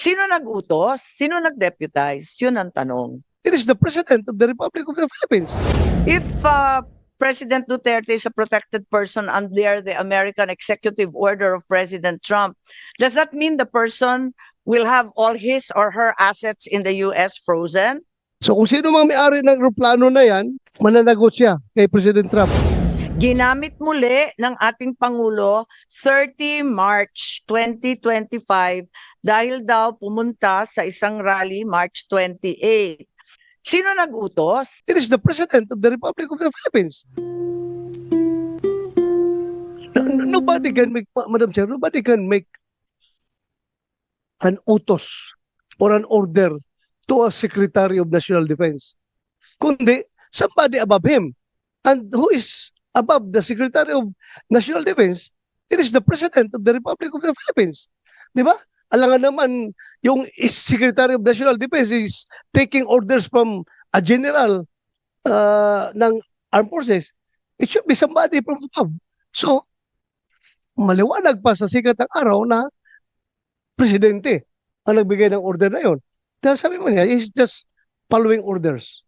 Sino nag-utos? Sino nag-deputize? Yun ang tanong. It is the President of the Republic of the Philippines. If uh, President Duterte is a protected person under the American executive order of President Trump, does that mean the person will have all his or her assets in the US frozen? So kung sino mang may-ari ng aeroplano na yan, mananagot siya kay President Trump. Ginamit muli ng ating Pangulo 30 March 2025 dahil daw pumunta sa isang rally March 28. Sino nag-utos? It is the President of the Republic of the Philippines. No- no- Nobody can make, Ma- Madam Chair, nobody can make an utos or an order to a Secretary of National Defense. Kundi, somebody above him. And who is above the Secretary of National Defense? It is the President of the Republic of the Philippines. Di ba? Alangan naman, yung Secretary of National Defense is taking orders from a general uh, ng armed forces. It should be somebody from above. So, maliwanag pa sa sikat ng araw na presidente ang nagbigay ng order na yon. Dahil sabi mo niya, he's just following orders.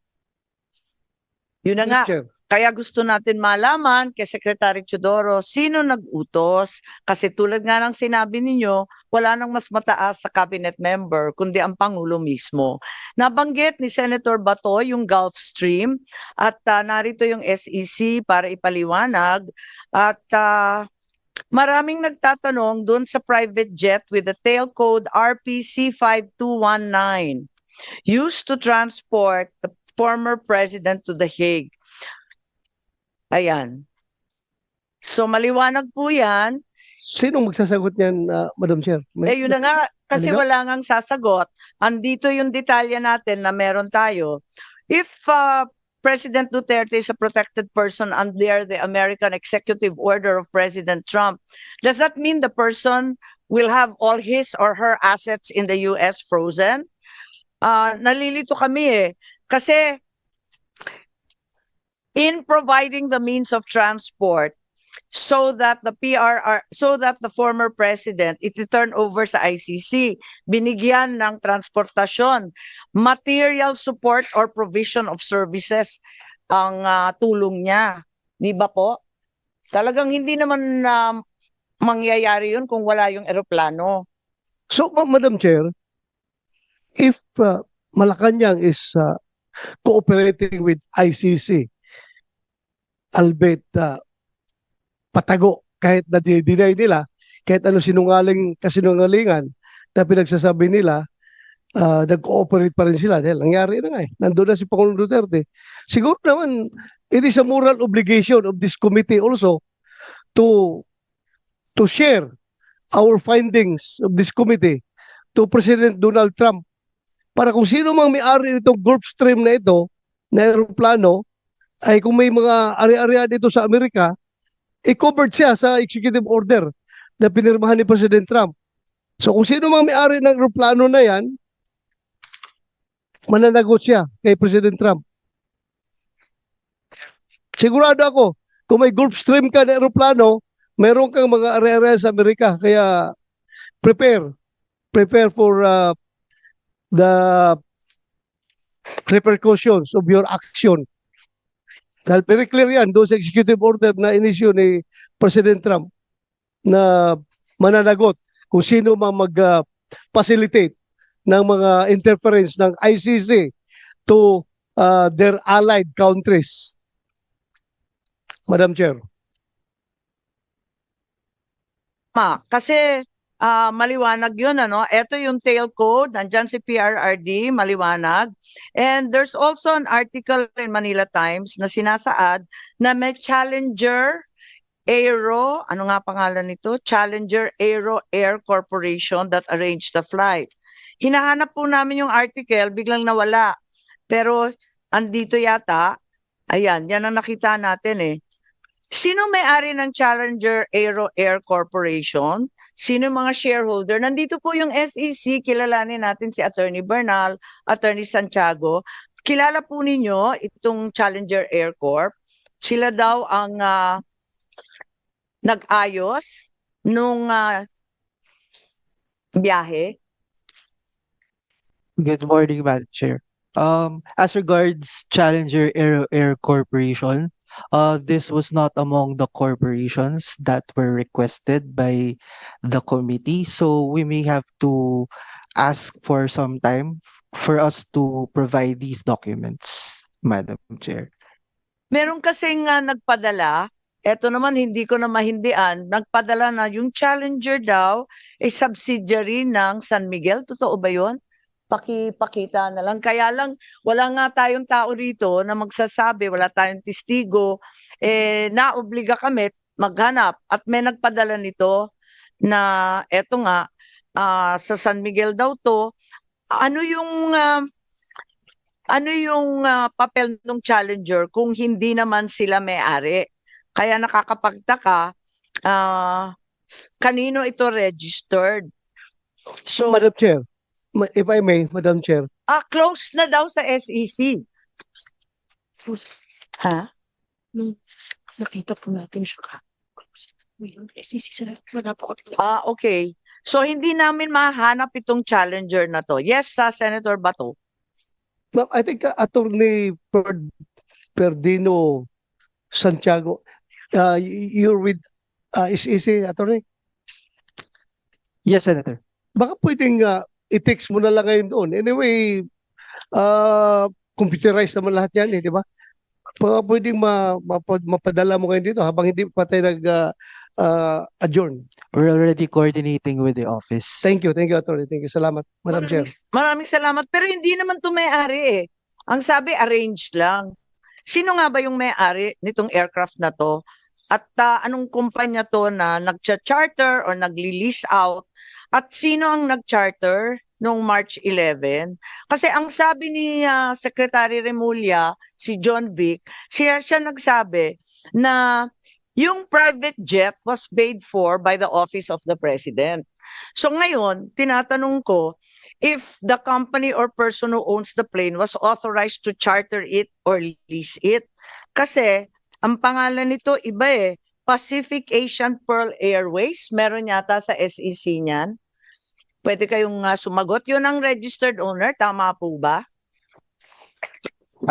Yun na nga, Mr. Kaya gusto natin malaman kay Secretary Chodoro sino nag-utos kasi tulad nga ng sinabi ninyo, wala nang mas mataas sa cabinet member kundi ang Pangulo mismo. Nabanggit ni Senator Bato yung Gulf Stream at ah, narito yung SEC para ipaliwanag at ah, maraming nagtatanong doon sa private jet with the tail code RPC 5219 used to transport the former president to The Hague. Ayan. So maliwanag po yan. Sinong magsasagot niyan, uh, Madam Chair? May- Eh yun na nga, kasi Ano? wala ngang sasagot. Andito yung detalye natin na meron tayo. If uh, President Duterte is a protected person under the American executive order of President Trump, does that mean the person will have all his or her assets in the US frozen? Ah, nalilito kami eh. Kasi in providing the means of transport so that the PRR so that the former president iti-turn over sa ICC binigyan ng transportasyon material support or provision of services ang ah, tulong niya. Di ba po? Talagang hindi naman na mangyayari yun kung wala yung eroplano. So, Ma- Madam Chair, if uh, Malacanang is uh, cooperating with ICC, albeit uh, patago, kahit na deny nila, kahit ano sinungaling kasinungalingan na pinagsasabi nila, uh, nag-cooperate pa rin sila dahil nangyari na nga eh. Nandun na si Pangulong Duterte. Siguro naman, it is a moral obligation of this committee also to to share our findings of this committee to President Donald Trump para kung sino mang may-ari nitong Gulfstream na ito, na aeroplano, ay kung may mga ari-arian dito sa Amerika, i-covered siya sa executive order na pinirmahan ni President Trump. So kung sino mang may-ari ng aeroplano na yan, mananagot siya kay President Trump. Sigurado ako, kung may Gulfstream ka na aeroplano, meron kang mga area sa Amerika kaya prepare prepare for uh, the repercussions of your action dahil very clear yan doon sa executive order na inisyo ni President Trump na mananagot kung sino mang mag-facilitate ng mga interference ng ICC to uh, their allied countries. Madam Chair. Ma, kasi ah, maliwanag yun, ano? Ito yung tail code, nandyan si PRRD, maliwanag. And there's also an article in Manila Times na sinasaad na may Challenger Aero, ano nga pangalan nito? Challenger Aero Air Corporation that arranged the flight. Hinahanap po namin yung article, biglang nawala. Pero andito yata, ayan, yan ang nakita natin eh. Sino may-ari ng Challenger Aero Air Corporation? Sino mga shareholder? Nandito po yung SEC, kilalanin natin si Attorney Bernal, Attorney Santiago. Kilala po ninyo itong Challenger Air Corp. Sila daw ang ah, nag-ayos nung ah, biyahe Good morning, Madam Chair. Um, as regards Challenger Air Air Corporation, uh, this was not among the corporations that were requested by the committee, so we may have to ask for some time for us to provide these documents, Madam Chair. Meron kasing nga nagpadala, eto naman hindi ko na mahindian, nagpadala na yung Challenger daw ay subsidiary ng San Miguel. Totoo ba yun? Pakipakita na lang. Kaya lang, wala nga tayong tao rito na magsasabi, wala tayong testigo. Eh, naobliga kami maghanap at may nagpadala nito na eto nga, ah, sa San Miguel daw to. Ano yung ah, ano yung ah, papel ng challenger kung hindi naman sila may-ari. Kaya nakakapagtaka, ah, kanino ito registered. So, Madam Chair, if I may, Madam Chair, ah, close na daw sa SEC. Ha? nakita po natin siya ka. Ngayon, SEC sa wala po kami. Ah, okay. So, hindi namin mahanap itong challenger na to. Yes, sa Senator Bato. Ma'am, I think uh, Attorney per Perdino Santiago, uh, you're with uh, is easy, Attorney? Yes, Senator. Baka pwedeng uh, i-text mo na lang ngayon doon. Anyway, uh, computerized naman lahat yan, eh, di ba? Baka pwedeng ma, mapa- mapadala mo ngayon dito habang hindi pa tayo nag uh, uh, adjourn. We're already coordinating with the office. Thank you, thank you, Attorney. Thank you. Salamat, Madam Chair. Maraming, maraming salamat. Pero hindi naman to may-ari eh. Ang sabi, arranged lang. Sino nga ba yung may-ari nitong aircraft na to? At ah, anong kumpanya to na nag-charter or nagli-lease out? At sino ang nag-charter noong March 11? Kasi ang sabi ni ah, Secretary Remulla, si John Vic, siya, siya nagsabi na yung private jet was paid for by the office of the president. So ngayon, tinatanong ko, if the company or person who owns the plane was authorized to charter it or lease it. Kasi ang pangalan nito iba eh, Pacific Asian Pearl Airways. Meron yata sa SEC niyan. Pwede kayong ah, sumagot. Yun ang registered owner. Tama po ba?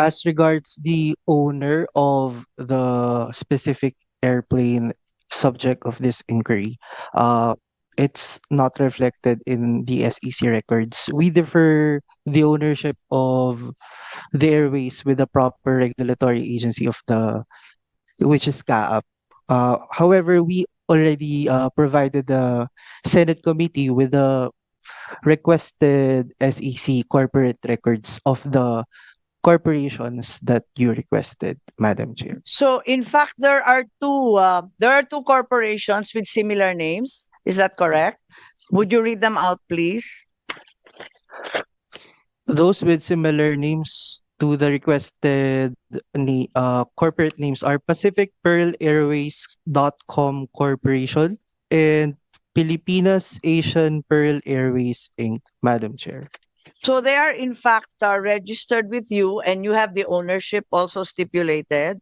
As regards the owner of the specific airplane subject of this inquiry, uh, it's not reflected in the SEC records. We defer the ownership of the airways with the proper regulatory agency of the, which is CAAP. Uh, however, we already uh, provided the Senate committee with the requested SEC corporate records of the corporations that you requested, Madam Chair. So in fact, there are two, uh, there are two corporations with similar names. Is that correct? Would you read them out, please? Those with similar names to the requested uh, corporate names are Pacific Pearl Airways.com Corporation and Pilipinas Asian Pearl Airways Inc., Madam Chair. So they are in fact uh, registered with you and you have the ownership also stipulated.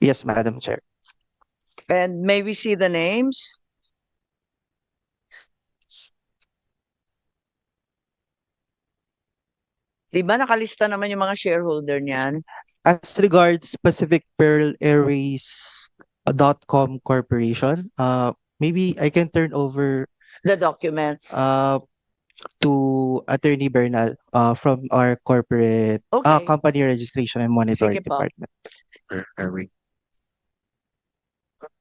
Yes, Madam Chair. And may we see the names? Di ba nakalista naman yung mga shareholder niyan? As regards Pacific Pearl Airways.com Corporation, uh, maybe I can turn over The documents. uh, to Attorney Bernal uh, from our corporate uh, Okay. company registration and monitoring Sige po. department. Are we?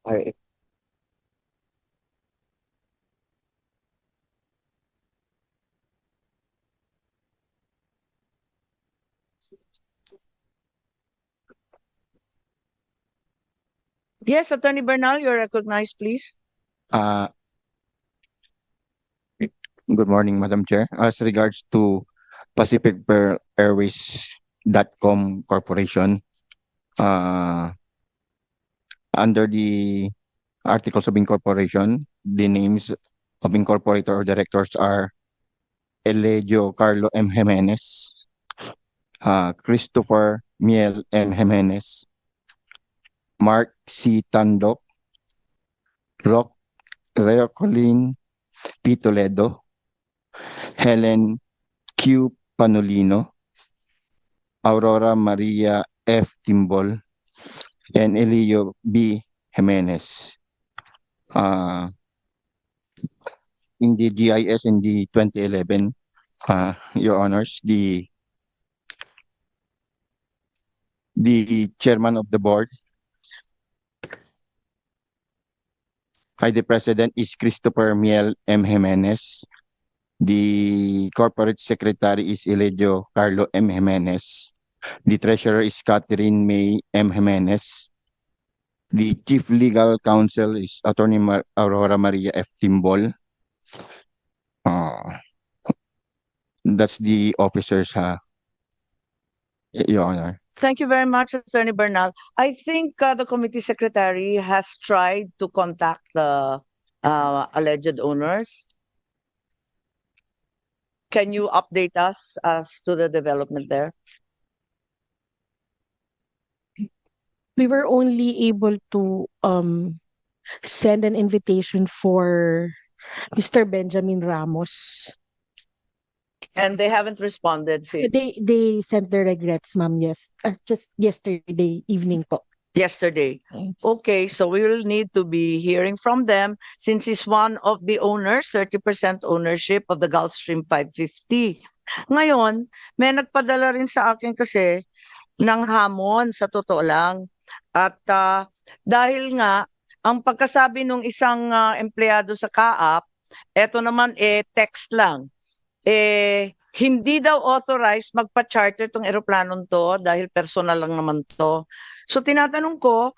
Alright. Yes, Attorney Bernal, you're recognized, please. Uh, good morning, Madam Chair. As regards to Pacific Airways.com Corporation, uh, under the articles of incorporation, the names of incorporator or directors are Elegio Carlo M. Jimenez, uh, Christopher Miel M. Jimenez, Mark C. Tandok, Rock Reo Colleen P. Toledo, Helen Q. Panolino, Aurora Maria F. Timbol, and Elio B. Jimenez. Uh, in the GIS in the 2011, uh, Your Honors, the the chairman of the board Hi, the president is Christopher Miel M. Jimenez. The corporate secretary is Eledio Carlo M. Jimenez. The treasurer is Catherine May M. Jimenez. The chief legal counsel is Attorney Mar- Aurora Maria F. Timbol. Uh, that's the officers, ha, Your Honor. Thank you very much, Attorney Bernal. I think uh, the committee secretary has tried to contact the uh, alleged owners. Can you update us as to the development there? We were only able to um send an invitation for Mr. Benjamin Ramos. And they haven't responded since They they sent their regrets, ma'am, yes. Uh, just yesterday evening po. yesterday. Okay, so we will need to be hearing from them since he's one of the owners, 30% ownership of the Gulfstream 550. Ngayon, may nagpadala rin sa akin kasi ng hamon sa totoo lang. At ah, dahil nga, ang pagkasabi ng isang ah, empleyado sa kaap, eto naman eh text lang. Eh, hindi daw authorized magpa-charter tong eroplanong to dahil personal lang naman to. So tinatanong ko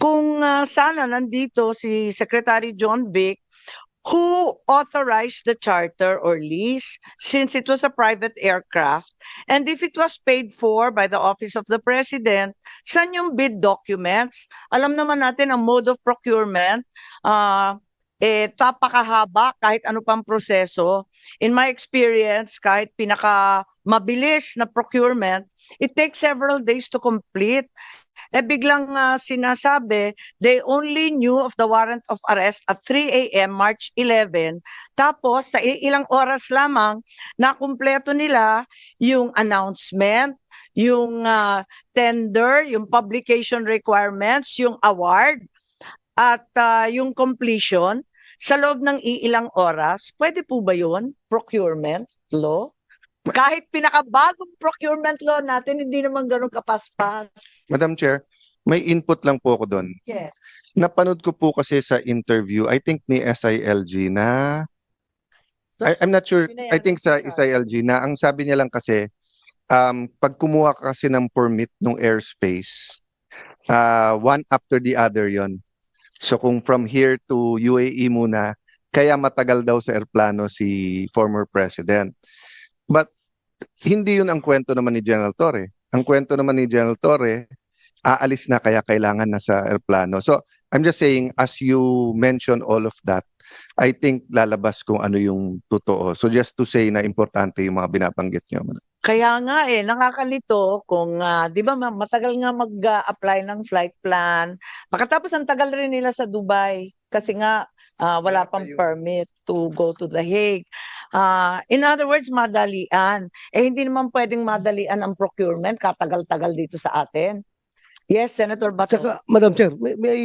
kung ah, sana nandito si Secretary John Vic who authorized the charter or lease since it was a private aircraft and if it was paid for by the office of the president saan yung bid documents alam naman natin ang mode of procurement ah eh tapakahaba kahit ano pang proseso in my experience kahit pinaka mabilis na procurement it takes several days to complete eh biglang ah, sinasabi, they only knew of the warrant of arrest at 3 a.m. March 11. Tapos sa ilang oras lamang, nakumpleto nila yung announcement, yung ah, tender, yung publication requirements, yung award, at ah, yung completion sa loob ng iilang oras. Pwede po ba yun? Procurement law? Kahit pinakabagong procurement law natin, hindi naman ganun kapaspas. Madam Chair, may input lang po ako doon. Yes. Napanood ko po kasi sa interview, I think ni SILG na, I, I'm not sure, I think sa SILG na, ang sabi niya lang kasi, um, pag kumuha ka kasi ng permit ng airspace, uh, one after the other yon. So kung from here to UAE muna, kaya matagal daw sa airplano si former president. But hindi yun ang kwento naman ni General Torre. Ang kwento naman ni General Torre, aalis na kaya kailangan na sa airplano. So, I'm just saying, as you mention all of that, I think lalabas kung ano yung totoo. So, just to say na importante yung mga binabanggit nyo. Kaya nga eh, nakakalito kung, ah, di ba ma- matagal nga mag-apply ng flight plan. Makatapos ang tagal rin nila sa Dubai kasi nga ah, wala pang permit to go to The Hague. Ah, in other words, madalian. Eh hindi naman pwedeng madalian ang procurement, katagal-tagal dito sa atin. Yes, Senator Bato. Tsaka, Madam Chair, may, may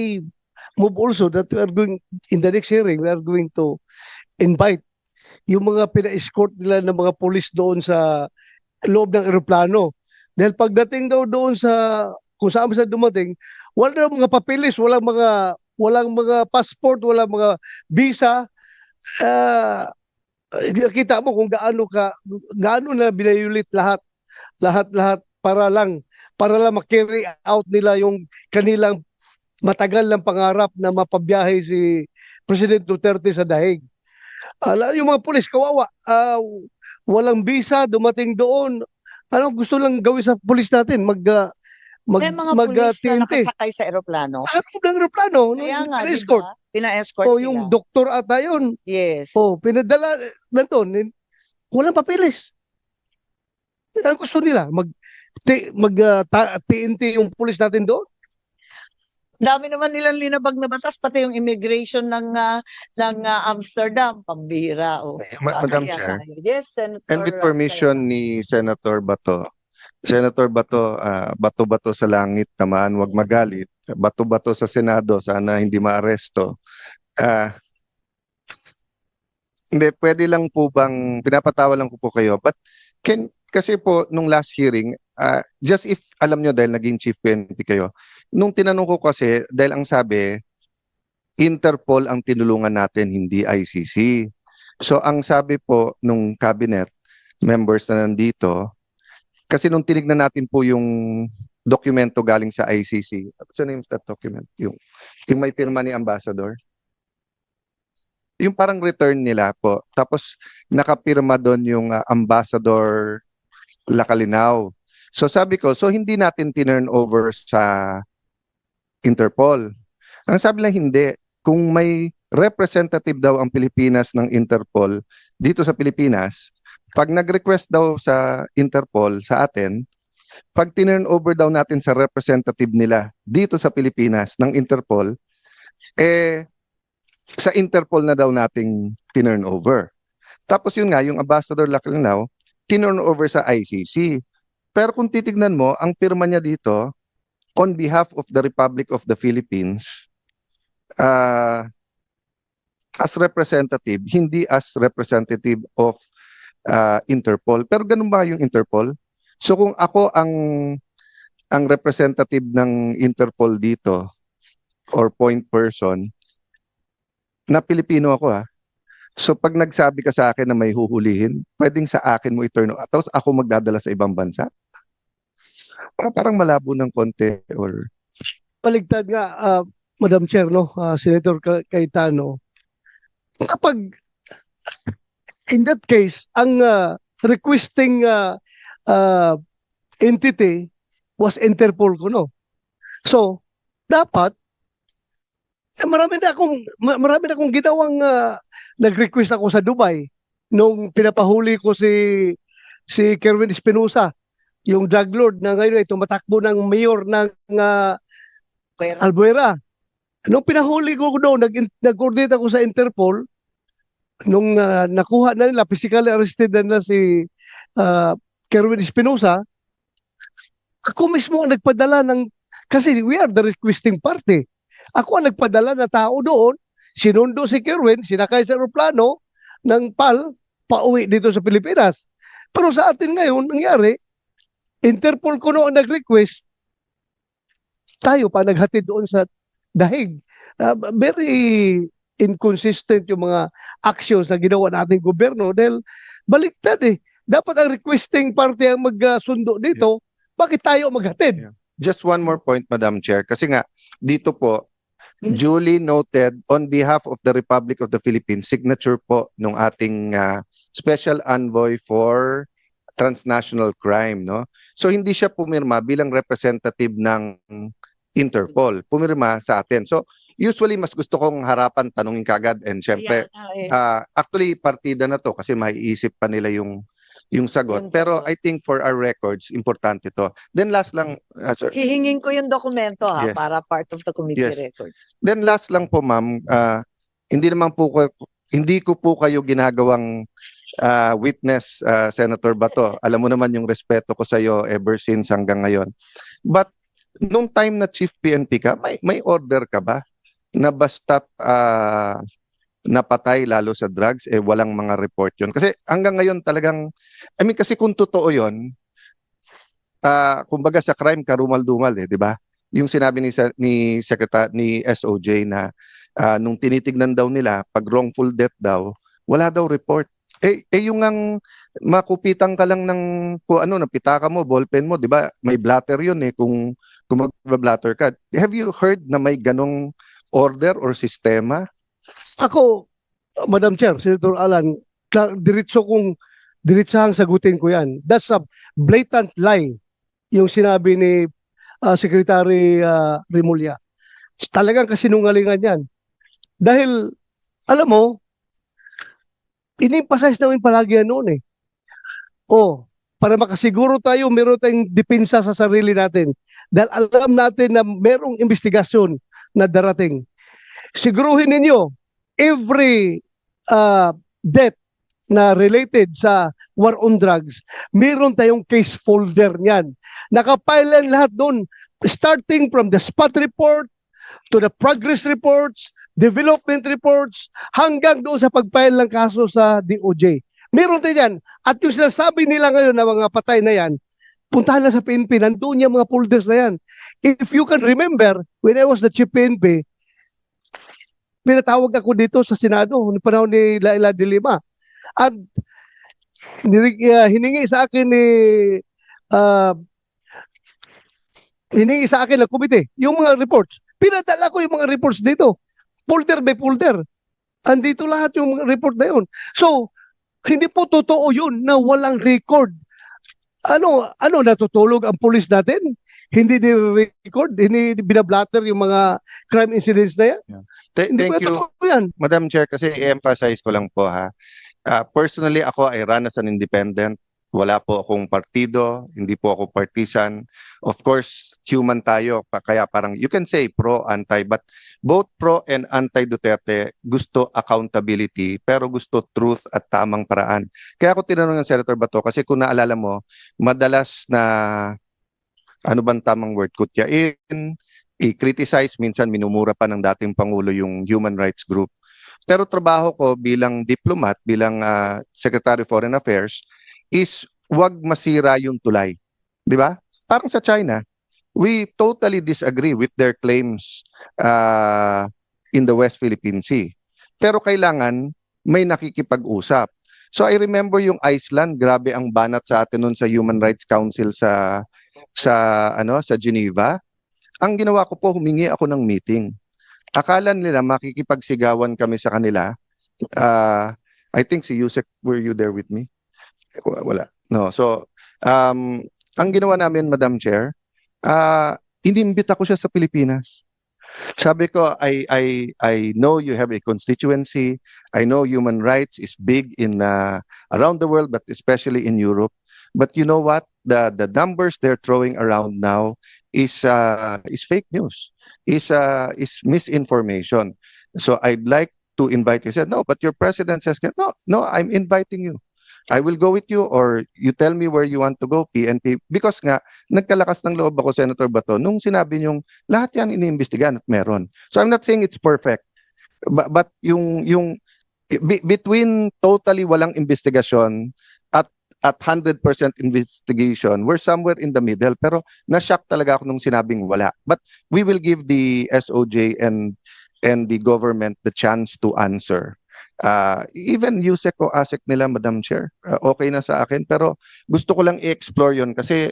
move also that we are going, in the next hearing, we are going to invite yung mga pina-escort nila ng mga police doon sa loob ng eroplano. Dahil pagdating daw doon sa, kung saan sa dumating, wala daw mga papilis, walang mga, walang mga passport, walang mga visa. Ah, kita mo kung gaano ka, gaano na binayulit lahat, lahat-lahat para lang para lang ma-carry out nila yung kanilang matagal ng pangarap na mapabiyahe si President Duterte sa dahig. Ala, yung mga pulis, kawawa. Ah, walang visa, dumating doon. Ano gusto lang gawin sa pulis natin? Mag, ah, mag, May mga mag, ah, pulis na nakasakay sa eroplano. Ano ng aeroplano? Kaya nga, escort. ba? Pina-escort O sila. yung doktor ata yun. Yes. O, pinadala nandun. Walang papilis. Ano gusto nila? Mag, ti, mag ah, ta- TNT yung pulis natin doon? Dami naman nilang linabag na batas, pati yung immigration ng ah, ng ah, Amsterdam, pambira. Oh. Ma- Madam Kaya Chair. tayo. Yes, Senator. And with permission ni Senator Bato, Senator Bato, ah, bato-bato sa langit naman, wag magalit. Bato-bato sa Senado, sana hindi maaresto. Ah, hindi, pwede lang po bang, pinapatawa lang ko po kayo, but can, kasi po, nung last hearing, ah, just if, alam nyo dahil naging chief PNP kayo, nung tinanong ko kasi, dahil ang sabi, Interpol ang tinulungan natin, hindi ICC. So ang sabi po nung cabinet members na nandito, kasi nung tinignan natin po yung dokumento galing sa ICC, what's the name of that document? Yung, yung may pirma ni Ambassador? Yung parang return nila po. Tapos nakapirma doon yung ah, Ambassador Lacalinaw. So sabi ko, so hindi natin tinurn over sa Interpol. Ang sabi lang hindi, kung may representative daw ang Pilipinas ng Interpol dito sa Pilipinas, pag nag-request daw sa Interpol sa atin, pag tinurn over daw natin sa representative nila dito sa Pilipinas ng Interpol, eh sa Interpol na daw nating tinurn over. Tapos yun nga, yung Ambassador Laclinaw, tinurn over sa ICC. Pero kung titignan mo, ang pirma niya dito, on behalf of the Republic of the Philippines, uh, as representative, hindi as representative of uh, Interpol. Pero ganun ba yung Interpol? So kung ako ang ang representative ng Interpol dito or point person na Pilipino ako ha. So pag nagsabi ka sa akin na may huhulihin, pwedeng sa akin mo i-turn tapos ako magdadala sa ibang bansa. Pa- Parang malabo ng konti or? Paligtad nga, ah, Madam Chair, no, ah, Senator Ca- Cayetano, kapag in that case, ang ah, requesting ah, ah, entity was Interpol ko, no? So, dapat, eh, marami na akong, ma- marami na akong ginawang ah, nag-request ako sa Dubai nung pinapahuli ko si si Kerwin Espinosa, yung drug lord na ngayon ay tumatakbo ng mayor ng Pera. Albuera. Nung pinahuli ko doon, nag nag-coordinate ako sa Interpol, nung ah, nakuha na nila, physically arrested na nila si ah, Kerwin Espinosa, ako mismo ang nagpadala ng, kasi we are the requesting party. Ako ang nagpadala na tao doon, sinundo si Kerwin, sinakay sa aeroplano ng PAL, pauwi dito sa Pilipinas. Pero sa atin ngayon, nangyari, Interpol ko noon nag-request, tayo pa naghatid doon sa dahig. Uh, very inconsistent yung mga actions na ginawa nating gobyerno dahil baliktad eh. Dapat ang requesting party ang magsundo dito, bakit tayo maghatid? Yeah. Just one more point, Madam Chair. Kasi nga, dito po, duly noted on behalf of the Republic of the Philippines, signature po nung ating ah, Special Envoy for Transnational Crime, no? So hindi siya pumirma bilang representative ng Interpol. Pumirma sa atin. So usually mas gusto kong harapan tanungin kagad and syempre ah, actually partida na to kasi maiisip pa nila yung yung sagot. Yung Pero. I think for our records, importante to. Then last lang, ah, sir. Hihingin ko yung dokumento ha, Yes. para part of the committee Yes. records. Then last lang po ma'am, ah, hindi naman po ko, hindi ko po kayo ginagawang ah, witness ah, Senator Bato. Alam mo naman yung respeto ko sa iyo ever since hanggang ngayon. But nung time na chief PNP ka, may may order ka ba na basta't ah, napatay lalo sa drugs eh walang mga report yun. Kasi hanggang ngayon talagang I mean kasi kung totoo 'yon, ah kumbaga sa crime karumal-dumal eh, 'di ba? Yung sinabi ni ni Secretary ni SOJ na ah, nung tinitignan daw nila pag wrongful death daw, wala daw report. Eh, eh yung ang makupitan ka lang ng kung ano, ng pitaka mo, ballpen mo, 'di ba? May blatter 'yun eh kung kung mag-blatter ka. Have you heard na may ganong order or sistema? Ako, Madam Chair, Senator Alan, diretso kong diretsahang sagutin ko yan. That's a blatant lie yung sinabi ni ah, Secretary ah, Rimulya. Talagang kasinungalingan yan. Dahil, alam mo, in-emphasize namin palagi yan noon eh. O, para makasiguro tayo, meron tayong depensa sa sarili natin. Dahil alam natin na merong investigasyon na darating. Siguruhin ninyo, every uh, death na related sa war on drugs, meron tayong case folder niyan. Nakapile lahat doon, starting from the spot report, to the progress reports, development reports, hanggang doon sa pag-file ng kaso sa DOJ. Meron tayo yan. At yung sinasabi nila ngayon na mga patay na yan, puntahan lang sa PNP, nandun yung mga folders na yan. If you can remember, when I was the chief PNP, pinatawag ako dito sa Senado noong panahon ni Laila de Lima. At uh, hiningi sa akin ni uh, hiningi sa akin ng komite yung mga reports. Pinadala ko yung mga reports dito. Folder by folder. Andito lahat yung mga report na yun. So, hindi po totoo yun na walang record. Ano, ano natutulog ang pulis natin? Hindi ni-record, hindi binablatter yung mga crime incidents na yan. Th- Hindi thank you, yan. Madam Chair, kasi i-emphasize ko lang po ha. Ah, personally, ako ay run an independent. Wala po akong partido, hindi po ako partisan. Of course, human tayo, kaya parang you can say pro, anti, but both pro and anti Duterte gusto accountability, pero gusto truth at tamang paraan. Kaya ako tinanong ng Senator Bato, kasi kung naalala mo, madalas na, ano bang tamang word, kutyain, i-criticize, minsan minumura pa ng dating Pangulo yung human rights group. Pero trabaho ko bilang diplomat, bilang ah, Secretary of Foreign Affairs, is wag masira yung tulay. Di ba? Parang sa China, we totally disagree with their claims uh, in the West Philippine Sea. Pero kailangan may nakikipag-usap. So I remember yung Iceland, grabe ang banat sa atin nun sa Human Rights Council sa sa ano sa Geneva. Ang ginawa ko po, humingi ako ng meeting. Akala nila makikipagsigawan kami sa kanila. Uh, I think si Yusek, were you there with me? Wa- Wala. No. So, um, ang ginawa namin, Madam Chair, uh, inimbita ko siya sa Pilipinas. Sabi ko, I, I, I know you have a constituency. I know human rights is big in uh, around the world, but especially in Europe. But you know what? The the numbers they're throwing around now is uh, is fake news. Is uh, is misinformation. So I'd like to invite you. He said, no, but your president says, no, no, I'm inviting you. I will go with you or you tell me where you want to go, PNP. Because nga, nagkalakas ng loob ako, Senator Bato, nung sinabi niyong lahat yan iniimbestigahan at meron. So I'm not saying it's perfect. But, but yung, yung be- between totally walang investigasyon at at 100% investigation, we're somewhere in the middle. Pero na-shock talaga ako nung sinabing wala. But we will give the SOJ and and the government the chance to answer. Uh, even USEC o ASEC nila, Madam Chair, uh, okay na sa akin. Pero gusto ko lang i-explore yon kasi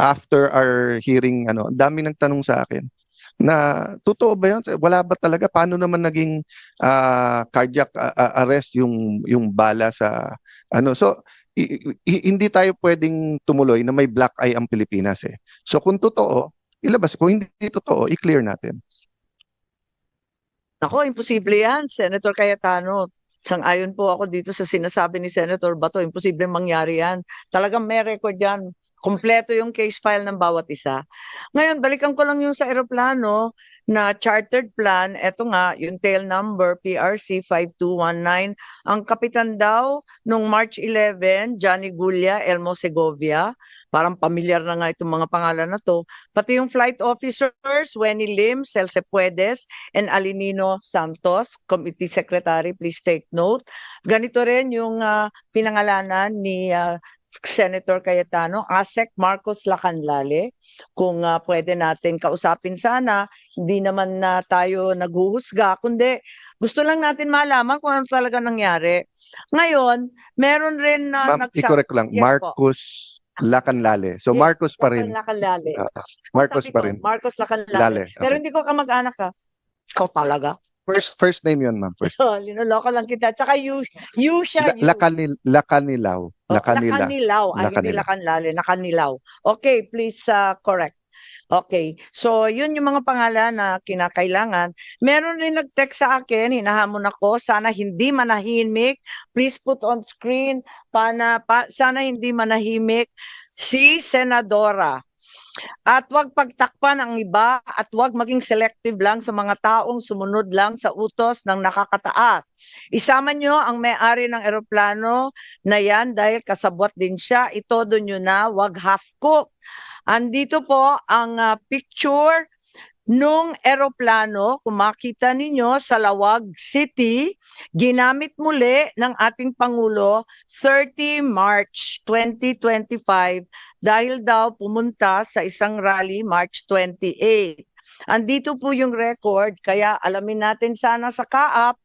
after our hearing, ano, dami nagtanong sa akin na totoo ba yun? Wala ba talaga? Paano naman naging ah, cardiac arrest yung yung bala sa ano? So hindi tayo pwedeng tumuloy na may black eye ang Pilipinas eh. So kung totoo, ilabas. Kung hindi totoo, i-clear natin. Ako, imposible yan, Senator Cayetano. Sang-ayon po ako dito sa sinasabi ni Senator Bato, imposible mangyari yan. Talagang may record yan. Kompleto yung case file ng bawat isa. Ngayon, balikan ko lang yung sa eroplano na chartered plan. Ito nga, yung tail number PRC 5219. Ang kapitan daw nung March 11, Johnny Gulia, Elmo Segovia. Parang pamilyar na nga itong mga pangalan na to. Pati yung flight officers, Wenny Lim, Celce Puedes, and Alinino Santos, Committee Secretary, please take note. Ganito rin yung ah, pinangalanan ni ah, Senator Cayetano, ASEC Marcos Lacanlale. Kung ah, pwede natin kausapin sana, hindi naman na tayo naghuhusga, kundi gusto lang natin malaman kung ano talaga nangyari. Ngayon, meron rin na Ma'am, nagsa- i-correct lang. Yes po. Marcos Lacanlale. So Yes, Marcos pa rin. Lacanlale. Ah, Marcos Sabi pa ko, rin. Marcos Lacanlale. Lale. Pero Okay. hindi ko kamag-anak ka. Ikaw talaga. First first name 'yon, ma'am. First. So, linuloko lang kita. Tsaka you, you siya. La- Lacanil Oh, Lacanila. Lakanilaw. Ay, hindi Lacanila. Lacanlale. Nakanilaw. Okay, please uh, correct. Okay. So, yun yung mga pangalan na kinakailangan. Meron rin nag-text sa akin, hinahamon ako, sana hindi manahimik. Please put on screen, pana, pa, sana hindi manahimik si Senadora At huwag pagtakpan ang iba at huwag maging selective lang sa mga taong sumunod lang sa utos ng nakakataas. Isama nyo ang may-ari ng eroplano na yan dahil kasabwat din siya. Itodo nyo na, huwag half-cook. Andito po ang ah, picture nung eroplano, kung makita ninyo sa Lawag City, ginamit muli ng ating Pangulo 30 March 2025 dahil daw pumunta sa isang rally March 28. Andito po yung record, kaya alamin natin sana sa kaap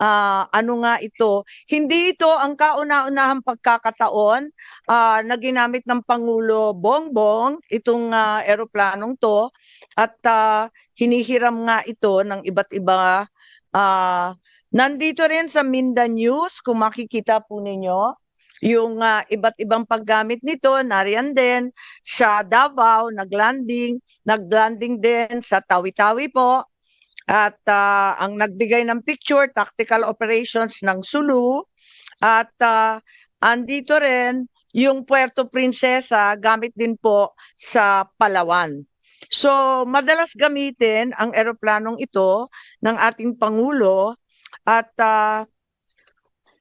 ah, ano nga ito. Hindi ito ang kauna-unahang pagkakataon ah, na ginamit ng Pangulo Bongbong itong ah, eroplanong to at ah, hinihiram nga ito ng iba't iba ah, nandito rin sa Mindanews kung makikita po ninyo yung ah, iba't ibang paggamit nito nariyan din sa Davao naglanding naglanding din sa Tawi-Tawi po at ah, ang nagbigay ng picture tactical operations ng Sulu at ah, andito rin yung Puerto Princesa gamit din po sa Palawan. So, madalas gamitin ang eroplanong ito ng ating Pangulo at ah,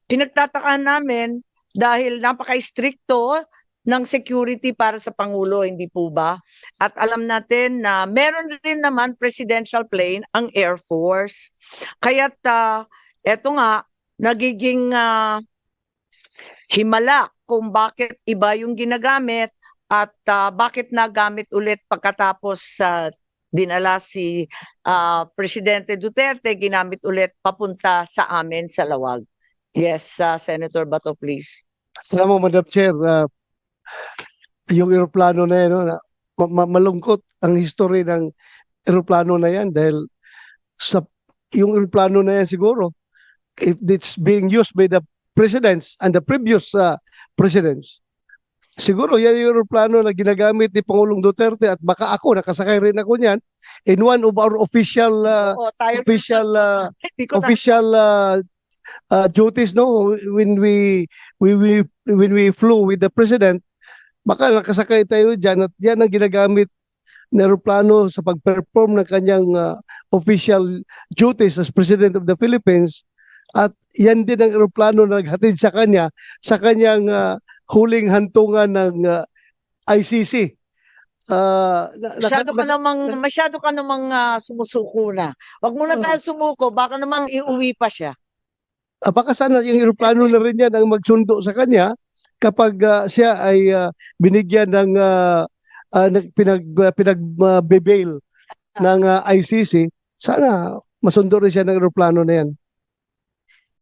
pinagtatakaan namin dahil napaka-stricto ng security para sa Pangulo, hindi po ba? At alam natin na meron rin naman presidential plane ang Air Force. Kaya't ah, eto nga, nagiging ah, himala kung bakit iba yung ginagamit at ah, bakit nagamit ulit pagkatapos sa dinala si ah, Presidente Duterte, ginamit ulit papunta sa amin sa Lawag. Yes, ah, Senator Bato, please. Alam mo, Madam Chair, ah, yung eroplano na yan, no, na, ma- ma- malungkot ang history ng eroplano na yan dahil sa yung eroplano na yan siguro, if it's being used by the presidents and the previous ah, presidents, siguro yan yung eroplano na ginagamit ni Pangulong Duterte at baka ako, nakasakay rin ako niyan in one of our official ah, Oo, tayo official ah, na- official uh, uh, duties no when we we we when we flew with the president baka nakasakay tayo diyan at yan ang ginagamit na eroplano sa pag-perform ng kanyang uh, official duties as President of the Philippines at yan din ang eroplano na naghatid sa kanya sa kanyang uh, huling hantungan ng uh, ICC. Uh, Masyado ka namang, masyado ka namang ah, sumusuko na. Huwag mo na tayo sumuko, baka naman iuwi pa siya. Ah, baka sana yung eroplano na rin yan ang magsundo sa kanya kapag ah, siya ay ah, binigyan ng uh, pinag uh, pinag-bail ng ah, ICC sana masundo rin siya ng eroplano na yan